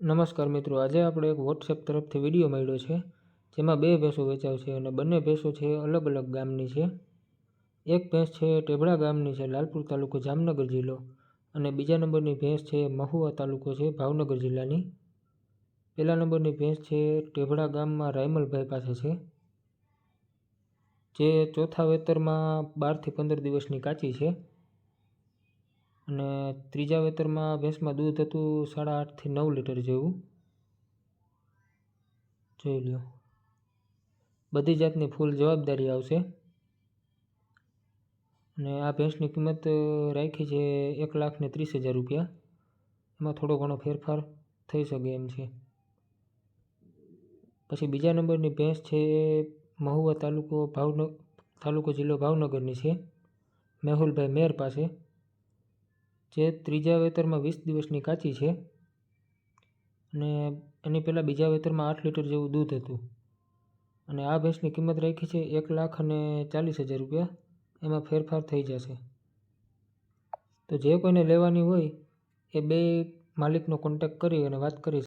નમસ્કાર મિત્રો, આજે આપણે એક વોટ્સએપ તરફથી વીડિયો મળ્યો છે, જેમાં બે ભેંસો વેચાવ છે અને બંને ભેંસો છે અલગ અલગ ગામની છે. એક ભેંસ છે ટેબડા ગામની છે, લાલપુર તાલુકો જામનગર જિલ્લો, અને બીજા નંબરની ભેંસ છે મહુવા તાલુકો છે ભાવનગર જિલ્લાની. પહેલા નંબરની ભેંસ છે ટેબડા ગામમાં રાયમલભાઈ પાસે છે, જે ચોથા વેતરમાં બારથી પંદર દિવસની કાચી છે. અને ત્રીજા વેતરમાં ભેંસમાં દૂધ હતું સાડા આઠથી નવ લીટર જેવું. જોઈ લ્યો. બધી જાતની ફૂલ જવાબદારી આવશે. અને આ ભેંસની કિંમત રાખી છે એક લાખને ત્રીસ હજાર રૂપિયા. એમાં થોડો ઘણો ફેરફાર થઈ શકે એમ છે. પછી બીજા નંબરની ભેંસ છે એ મહુવા તાલુકો ભાવનગર તાલુકો જિલ્લો ભાવનગરની છે. મેહુલભાઈ મેર પાસે. જે ત્રીજા વેતરમાં વીસ દિવસની કાચી છે અને એની પહેલાં બીજા વેતરમાં આઠ લીટર જેવું દૂધ હતું. અને આ ભેંસની કિંમત રાખી છે એક લાખ અને ચાલીસ હજાર રૂપિયા. એમાં ફેરફાર થઈ જશે. તો જે કોઈને લેવાની હોય એ બે માલિકનો કોન્ટેક કરી અને વાત કરી